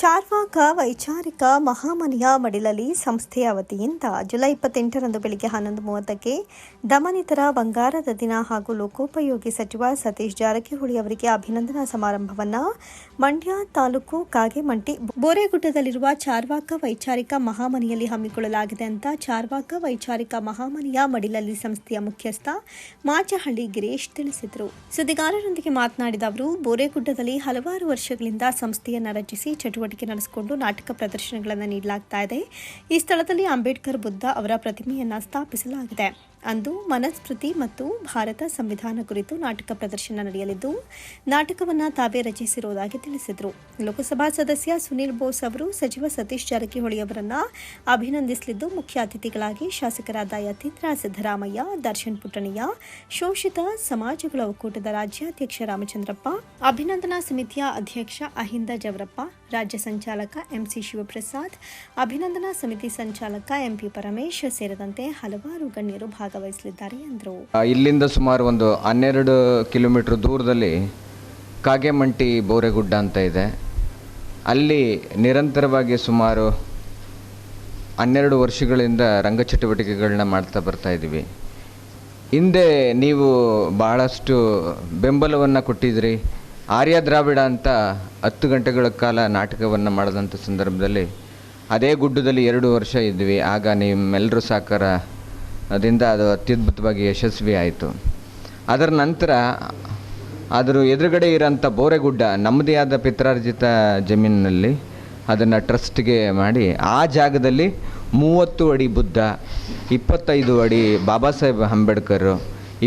ಚಾರ್ವಾಕ ವೈಚಾರಿಕ ಮಹಾಮನೆಯ ಮಡಿಲಲ್ಲಿ ಸಂಸ್ಥೆಯ ವತಿಯಿಂದ ಜುಲೈ ಇಪ್ಪತ್ತೆಂಟರಂದು ಬೆಳಿಗ್ಗೆ ಹನ್ನೊಂದು ಮೂವತ್ತಕ್ಕೆ ದಮನಿತರ ಬಂಗಾರದ ದಿನ ಹಾಗೂ ಲೋಕೋಪಯೋಗಿ ಸಚಿವ ಸತೀಶ್ ಜಾರಕಿಹೊಳಿ ಅವರಿಗೆ ಅಭಿನಂದನಾ ಸಮಾರಂಭವನ್ನ ಮಂಡ್ಯ ತಾಲೂಕು ಕಾಗೆಮಂಟಿ ಬೋರೆಗುಡ್ಡದಲ್ಲಿರುವ ಚಾರ್ವಾಕ ವೈಚಾರಿಕ ಮಹಾಮನೆಯಲ್ಲಿ ಹಮ್ಮಿಕೊಳ್ಳಲಾಗಿದೆ ಅಂತ ಚಾರ್ವಾಕ ವೈಚಾರಿಕ ಮಹಾಮನೆಯ ಮಡಿಲಲ್ಲಿ ಸಂಸ್ಥೆಯ ಮುಖ್ಯಸ್ಥ ಮಾಚಹಳ್ಳಿ ಗಿರೀಶ್ ತಿಳಿಸಿದರು. ಸುದ್ದಿಗಾರರೊಂದಿಗೆ ಮಾತನಾಡಿದ ಅವರು, ಬೋರೆಗುಡ್ಡದಲ್ಲಿ ಹಲವಾರು ವರ್ಷಗಳಿಂದ ಸಂಸ್ಥೆಯನ್ನು ರಚಿಸಿ ಚಟುವಟಿಕೆ ನಡೆಸಿಕೊಂಡು ನಾಟಕ ಪ್ರದರ್ಶನಗಳನ್ನು ನೀಡಲಾಗ್ತಾ ಇದೆ. ಈ ಸ್ಥಳದಲ್ಲಿ ಅಂಬೇಡ್ಕರ್ ಬುದ್ಧ ಅವರ ಪ್ರತಿಮೆಯನ್ನು ಸ್ಥಾಪಿಸಲಾಗಿದೆ. ಅಂದು ಮನಸ್ಮೃತಿ ಮತ್ತು ಭಾರತ ಸಂವಿಧಾನ ಕುರಿತು ನಾಟಕ ಪ್ರದರ್ಶನ ನಡೆಯಲಿದ್ದು, ನಾಟಕವನ್ನ ತಾವೇ ರಚಿಸಿರುವುದಾಗಿ ತಿಳಿಸಿದರು. ಲೋಕಸಭಾ ಸದಸ್ಯ ಸುನೀಲ್ ಬೋಸ್ ಅವರು ಸಚಿವ ಸತೀಶ್ ಜಾರಕಿಹೊಳಿ ಅವರನ್ನು ಅಭಿನಂದಿಸಲಿದ್ದು, ಮುಖ್ಯ ಅತಿಥಿಗಳಾಗಿ ಶಾಸಕರಾದ ಯತೀಂದ್ರ ಸಿದ್ದರಾಮಯ್ಯ, ದರ್ಶನ್ ಪುಟ್ಟಣಯ್ಯ ಶೋಷಿತ ಸಮಾಜಗಳ ಒಕ್ಕೂಟದ ರಾಜ್ಯಾಧ್ಯಕ್ಷ ರಾಮಚಂದ್ರಪ್ಪ, ಅಭಿನಂದನಾ ಸಮಿತಿಯ ಅಧ್ಯಕ್ಷ ಅಹಿಂದ ಜವರಪ್ಪ, ರಾಜ್ಯ ಸಂಚಾಲಕ ಎಂಸಿ ಶಿವಪ್ರಸಾದ್, ಅಭಿನಂದನಾ ಸಮಿತಿ ಸಂಚಾಲಕ ಎಂಪಿ ಪರಮೇಶ್ ಸೇರಿದಂತೆ ಹಲವಾರು ಗಣ್ಯರು ಭಾಗವಹಿಸಲಿದ್ದಾರೆ ಎಂದರು. ಇಲ್ಲಿಂದ ಸುಮಾರು ಒಂದು ಹನ್ನೆರಡು ಕಿಲೋಮೀಟರ್ ದೂರದಲ್ಲಿ ಕಾಗೆಮಂಟಿ ಬೋರೆಗುಡ್ಡ ಅಂತ ಇದೆ. ಅಲ್ಲಿ ನಿರಂತರವಾಗಿ ಸುಮಾರು ಹನ್ನೆರಡು ವರ್ಷಗಳಿಂದ ರಂಗ ಚಟುವಟಿಕೆಗಳನ್ನ ಮಾಡ್ತಾ ಬರ್ತಾ ಇದ್ದೀವಿ. ಹಿಂದೆ ನೀವು ಬಹಳಷ್ಟು ಬೆಂಬಲವನ್ನು ಕೊಟ್ಟಿದ್ರಿ. ಆರ್ಯ ದ್ರಾವಿಡ ಅಂತ ಹತ್ತು ಗಂಟೆಗಳ ಕಾಲ ನಾಟಕವನ್ನು ಮಾಡಿದಂಥ ಸಂದರ್ಭದಲ್ಲಿ ಅದೇ ಗುಡ್ಡದಲ್ಲಿ ಎರಡು ವರ್ಷ ಇದ್ವಿ. ಆಗ ನಿಮ್ಮೆಲ್ಲರೂ ಸಾಕಾರ ಅದರಿಂದ ಅದು ಅತ್ಯದ್ಭುತವಾಗಿ ಯಶಸ್ವಿ ಆಯಿತು. ಅದರ ನಂತರ ಅದರ ಎದುರುಗಡೆ ಇರೋಂಥ ಬೋರೆಗುಡ್ಡ, ನಮ್ಮದೇ ಆದ ಪಿತ್ರಾರ್ಜಿತ ಜಮೀನಿನಲ್ಲಿ ಅದನ್ನು ಟ್ರಸ್ಟ್ಗೆ ಮಾಡಿ ಆ ಜಾಗದಲ್ಲಿ ಮೂವತ್ತು ಅಡಿ ಬುದ್ಧ, ಇಪ್ಪತ್ತೈದು ಅಡಿ ಬಾಬಾ ಸಾಹೇಬ್ ಅಂಬೇಡ್ಕರ್,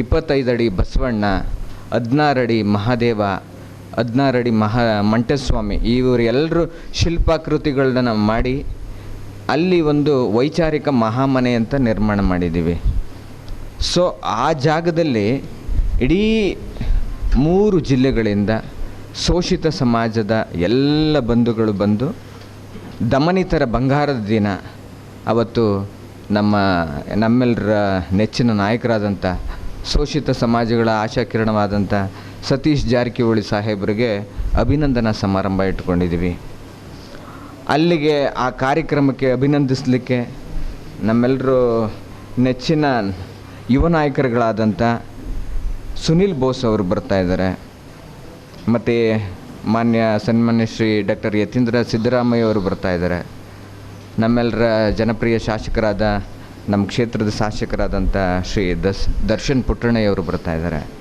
ಇಪ್ಪತ್ತೈದು ಅಡಿ ಬಸವಣ್ಣ, ಹದಿನಾರು ಅಡಿ ಮಹಾದೇವ ಹದಿನಾರು ಅಡಿ ಮಹಾ ಮಂಟಸ್ವಾಮಿ ಇವರೆಲ್ಲರೂ ಶಿಲ್ಪಾಕೃತಿಗಳನ್ನ ಮಾಡಿ ಅಲ್ಲಿ ಒಂದು ವೈಚಾರಿಕ ಮಹಾಮನೆ ಅಂತ ನಿರ್ಮಾಣ ಮಾಡಿದ್ದೀವಿ. ಸೊ ಆ ಜಾಗದಲ್ಲಿ ಇಡೀ ಮೂರು ಜಿಲ್ಲೆಗಳಿಂದ ಶೋಷಿತ ಸಮಾಜದ ಎಲ್ಲ ಬಂಧುಗಳು ಬಂದು ದಮನಿತರ ಬಂಗಾರದ ದಿನ ಅವತ್ತು ನಮ್ಮ ನಮ್ಮೆಲ್ಲರ ನೆಚ್ಚಿನ ನಾಯಕರಾದಂಥ, ಶೋಷಿತ ಸಮಾಜಗಳ ಆಶಾಕಿರಣವಾದಂಥ ಸತೀಶ್ ಜಾರಕಿಹೊಳಿ ಸಾಹೇಬರಿಗೆ ಅಭಿನಂದನಾ ಸಮಾರಂಭ ಇಟ್ಕೊಂಡಿದ್ದೀವಿ. ಅಲ್ಲಿಗೆ ಆ ಕಾರ್ಯಕ್ರಮಕ್ಕೆ ಅಭಿನಂದಿಸಲಿಕ್ಕೆ ನಮ್ಮೆಲ್ಲರೂ ನೆಚ್ಚಿನ ಯುವ ನಾಯಕರುಗಳಾದಂಥ ಸುನಿಲ್ ಬೋಸ್ ಅವರು ಬರ್ತಾ ಇದ್ದಾರೆ. ಮತ್ತು ಮಾನ್ಯ ಸನ್ಮಾನ್ಯ ಶ್ರೀ ಡಾಕ್ಟರ್ ಯತೀಂದ್ರ ಸಿದ್ದರಾಮಯ್ಯ ಅವರು ಬರ್ತಾ ಇದ್ದಾರೆ. ನಮ್ಮೆಲ್ಲರ ಜನಪ್ರಿಯ ಶಾಸಕರಾದ ನಮ್ಮ ಕ್ಷೇತ್ರದ ಶಾಸಕರಾದಂಥ ಶ್ರೀ ದಸ್ ದರ್ಶನ್ ಪುಟ್ಟಣ್ಣಯ್ಯ ಅವರು ಬರ್ತಾ ಇದ್ದಾರೆ.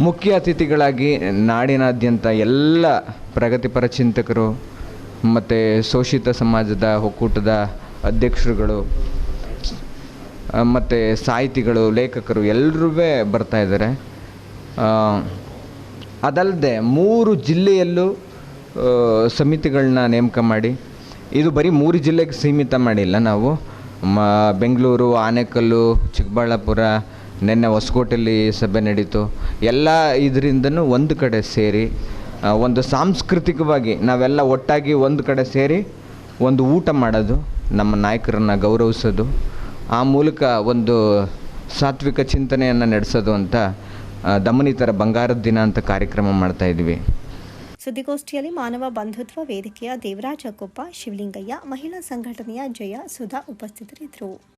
ಮುಖ್ಯ ಅತಿಥಿಗಳಾಗಿ ನಾಡಿನಾದ್ಯಂತ ಎಲ್ಲ ಪ್ರಗತಿಪರ ಚಿಂತಕರು ಮತ್ತು ಶೋಷಿತ ಸಮಾಜದ ಒಕ್ಕೂಟದ ಅಧ್ಯಕ್ಷರುಗಳು ಮತ್ತು ಸಾಹಿತಿಗಳು, ಲೇಖಕರು ಎಲ್ಲರೂ ಬರ್ತಾ ಇದ್ದಾರೆ. ಅದಲ್ಲದೆ ಮೂರು ಜಿಲ್ಲೆಯಲ್ಲೂ ಸಮಿತಿಗಳನ್ನ ನೇಮಕ ಮಾಡಿ, ಇದು ಬರೀ ಮೂರು ಜಿಲ್ಲೆಗೆ ಸೀಮಿತ ಮಾಡಿಲ್ಲ ನಾವು. ಮ, ಬೆಂಗಳೂರು, ಆನೇಕಲ್ಲು, ಚಿಕ್ಕಬಳ್ಳಾಪುರ ನಿನ್ನೆ ಹೊಸಕೋಟೆಯಲ್ಲಿ ಸಭೆ ನಡೀತು. ಎಲ್ಲ ಇದರಿಂದನೂ ಒಂದು ಕಡೆ ಸೇರಿ ಒಂದು ಸಾಂಸ್ಕೃತಿಕವಾಗಿ ನಾವೆಲ್ಲ ಒಟ್ಟಾಗಿ ಒಂದು ಕಡೆ ಸೇರಿ ಒಂದು ಊಟ ಮಾಡೋದು, ನಮ್ಮ ನಾಯಕರನ್ನು ಗೌರವಿಸೋದು, ಆ ಮೂಲಕ ಒಂದು ಸಾತ್ವಿಕ ಚಿಂತನೆಯನ್ನು ನಡೆಸೋದು ಅಂತ ದಮನಿತರ ಬಂಗಾರದ ದಿನ ಅಂತ ಕಾರ್ಯಕ್ರಮ ಮಾಡ್ತಾ ಇದ್ವಿ. ಸುದ್ದಿಗೋಷ್ಠಿಯಲ್ಲಿ ಮಾನವ ಬಂಧುತ್ವ ವೇದಿಕೆಯ ದೇವರಾಜ ಕೊಪ್ಪ, ಶಿವಲಿಂಗಯ್ಯ, ಮಹಿಳಾ ಸಂಘಟನೆಯ ಜಯ ಸುಧಾ ಉಪಸ್ಥಿತರಿದ್ದರು.